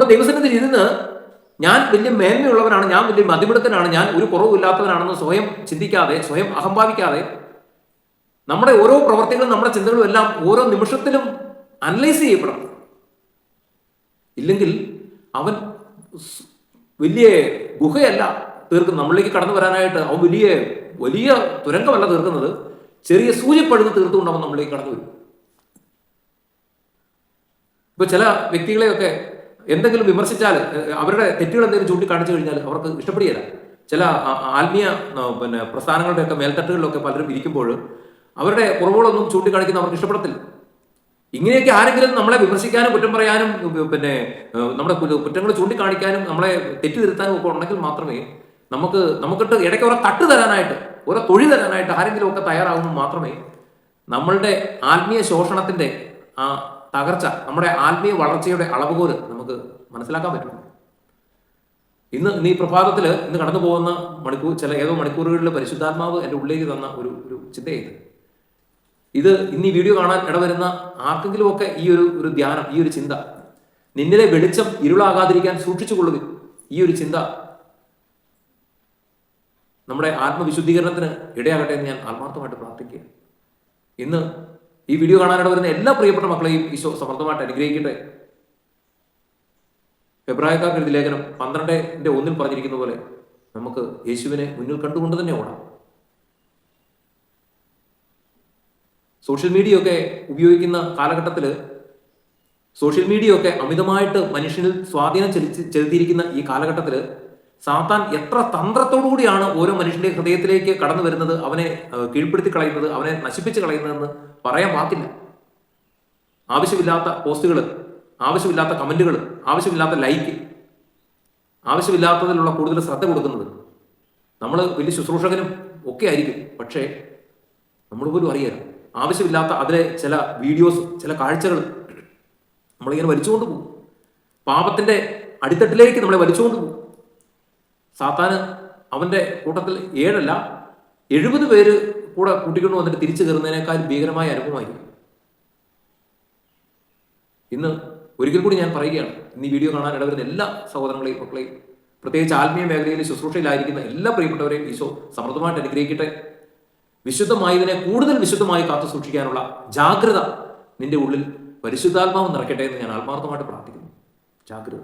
നമ്മൾ ദൈവസന്നിധിയിൽ ഇരുന്ന് ഞാൻ വലിയ മേന്മയുള്ളവനാണ് ഞാൻ വലിയ മതിപിടുത്തനാണ് ഞാൻ ഒരു കുറവില്ലാത്തവനാണെന്ന് സ്വയം ചിന്തിക്കാതെ സ്വയം അഹംഭാവിക്കാതെ നമ്മുടെ ഓരോ പ്രവർത്തികളും നമ്മുടെ ചിന്തകളും എല്ലാം ഓരോ നിമിഷത്തിലും അനലൈസ് ചെയ്യപ്പെടണം. ഇല്ലെങ്കിൽ അവൻ വലിയ ഗുഹയല്ല തീർക്കും നമ്മളിലേക്ക് കടന്നു വരാനായിട്ട് അവൻ വലിയ വലിയ തുരങ്കമല്ല തീർക്കുന്നത്. ചെറിയ സൂചിപ്പഴുത് തീർത്തുകൊണ്ട് അവൻ നമ്മളിലേക്ക് കടന്നു വരും. ഇപ്പൊ ചില വ്യക്തികളെയൊക്കെ എന്തെങ്കിലും വിമർശിച്ചാൽ അവരുടെ തെറ്റുകൾ എന്തെങ്കിലും ചൂണ്ടിക്കാണിച്ചു കഴിഞ്ഞാൽ അവർക്ക് ഇഷ്ടപ്പെടുകയില്ല. ചില ആത്മീയ പിന്നെ പ്രസ്ഥാനങ്ങളുടെയൊക്കെ മേൽത്തട്ടുകളിലൊക്കെ പലരും ഇരിക്കുമ്പോൾ അവരുടെ കുറവുകളൊന്നും ചൂണ്ടിക്കാണിക്കുന്ന അവർക്ക് ഇഷ്ടപ്പെടത്തില്ല. ഇങ്ങനെയൊക്കെ ആരെങ്കിലും നമ്മളെ വിമർശിക്കാനും കുറ്റം പറയാനും പിന്നെ നമ്മുടെ കുറ്റങ്ങൾ ചൂണ്ടിക്കാണിക്കാനും നമ്മളെ തെറ്റ് തിരുത്താനും ഒക്കെ ഉണ്ടെങ്കിൽ മാത്രമേ നമുക്ക് നമുക്കിട്ട് ഇടയ്ക്ക് ഓരോ തട്ട് തരാനായിട്ട് ഓരോ തൊഴിൽ തരാനായിട്ട് ആരെങ്കിലും ഒക്കെ തയ്യാറാകുമ്പോൾ മാത്രമേ നമ്മളുടെ ആത്മീയ ശോഷണത്തിന്റെ ആ തകർച്ച നമ്മുടെ ആത്മീയ വളർച്ചയുടെ അളവുകോൽ നമുക്ക് മനസ്സിലാക്കാൻ പറ്റും. ഇന്ന് ഇന്ന് ഈ പ്രഭാതത്തിൽ ഇന്ന് കടന്നു പോകുന്ന മണിക്കൂർ ചില ഏതോ മണിക്കൂറുകളിൽ പരിശുദ്ധാത്മാവ് എന്റെ ഉള്ളിലേക്ക് തന്ന ഒരു ഒരു ചിന്തയായത് ഇത് ഇന്ന് ഈ വീഡിയോ കാണാൻ ഇടവരുന്ന ആർക്കെങ്കിലുമൊക്കെ ഈ ഒരു ഒരു ധ്യാനം ഈ ഒരു ചിന്ത നിന്നിലെ വെളിച്ചം ഇരുളാകാതിരിക്കാൻ സൂക്ഷിച്ചു കൊള്ളുക ഈ ഒരു ചിന്ത നമ്മുടെ ആത്മവിശുദ്ധീകരണത്തിന് ഇടയാകട്ടെ എന്ന് ഞാൻ ആത്മാർത്ഥമായിട്ട് പ്രാർത്ഥിക്കുക ഇന്ന് ഈ വീഡിയോ കാണാനായിട്ട് വരുന്ന എല്ലാ പ്രിയപ്പെട്ട മക്കളെയും ഈശോ സമർത്ഥമായിട്ട് അനുഗ്രഹിക്കട്ടെ. ഫെബ്രായക്കാർക്ക് എഴുതി ലേഖനം പന്ത്രണ്ടിന്റെ ഒന്നിൽ പറഞ്ഞിരിക്കുന്ന പോലെ നമുക്ക് യേശുവിനെ മുന്നിൽ കണ്ടുകൊണ്ട് തന്നെ ഓടാം. സോഷ്യൽ മീഡിയ ഒക്കെ ഉപയോഗിക്കുന്ന കാലഘട്ടത്തിൽ സോഷ്യൽ മീഡിയ ഒക്കെ അമിതമായിട്ട് മനുഷ്യനിൽ സ്വാധീനം ചെലുത്തി ചെലുത്തിയിരിക്കുന്ന ഈ കാലഘട്ടത്തിൽ സാത്താൻ എത്ര തന്ത്രത്തോടു കൂടിയാണ് ഓരോ മനുഷ്യന്റെ ഹൃദയത്തിലേക്ക് കടന്നു വരുന്നത് അവനെ കീഴ്പ്പെടുത്തി കളയുന്നത് അവനെ നശിപ്പിച്ച് കളയുന്നതെന്ന് പറയാൻ വാക്കില്ല ആവശ്യമില്ലാത്ത പോസ്റ്റുകൾ ആവശ്യമില്ലാത്ത കമന്റുകൾ ആവശ്യമില്ലാത്ത ലൈക്ക് ആവശ്യമില്ലാത്തതിലുള്ള കൂടുതൽ ശ്രദ്ധ കൊടുക്കുന്നത് നമ്മൾ വലിയ ശുശ്രൂഷകനും ഒക്കെ ആയിരിക്കും. പക്ഷേ നമ്മൾ പോലും അറിയാം ആവശ്യമില്ലാത്ത അതിലെ ചില വീഡിയോസ് ചില കാഴ്ചകൾ നമ്മളിങ്ങനെ വലിച്ചുകൊണ്ട് പോകും. പാപത്തിന്റെ അടിത്തട്ടിലേക്ക് നമ്മളെ വലിച്ചുകൊണ്ട് പോകും. സാത്താന് അവന്റെ കൂട്ടത്തിൽ ഏഴല്ല എഴുപത് പേര് കൂടെ കൂട്ടിക്കൊണ്ട് വന്നിട്ട് തിരിച്ചു കയറുന്നതിനേക്കാൾ ഭീകരമായ അനുഭവമായിരിക്കും. ഇന്ന് ഒരിക്കൽ കൂടി ഞാൻ പറയുകയാണ് ഇന്ന് ഈ വീഡിയോ കാണാൻ ഇടവരുന്ന എല്ലാ സഹോദരങ്ങളെയും മക്കളെയും പ്രത്യേകിച്ച് ആത്മീയ മേഖലയിൽ ശുശ്രൂഷയിലായിരിക്കുന്ന എല്ലാ പ്രിയപ്പെട്ടവരെയും ഈശോ സമൃദ്ധമായിട്ട് അനുഗ്രഹിക്കട്ടെ. വിശുദ്ധമായതിനെ കൂടുതൽ വിശുദ്ധമായി കാത്തു സൂക്ഷിക്കാനുള്ള ജാഗ്രത നിന്റെ ഉള്ളിൽ പരിശുദ്ധാത്മാവ് നിറയ്ക്കട്ടെ എന്ന് ഞാൻ ആത്മാർത്ഥമായിട്ട് പ്രാർത്ഥിക്കുന്നു. ജാഗ്രത.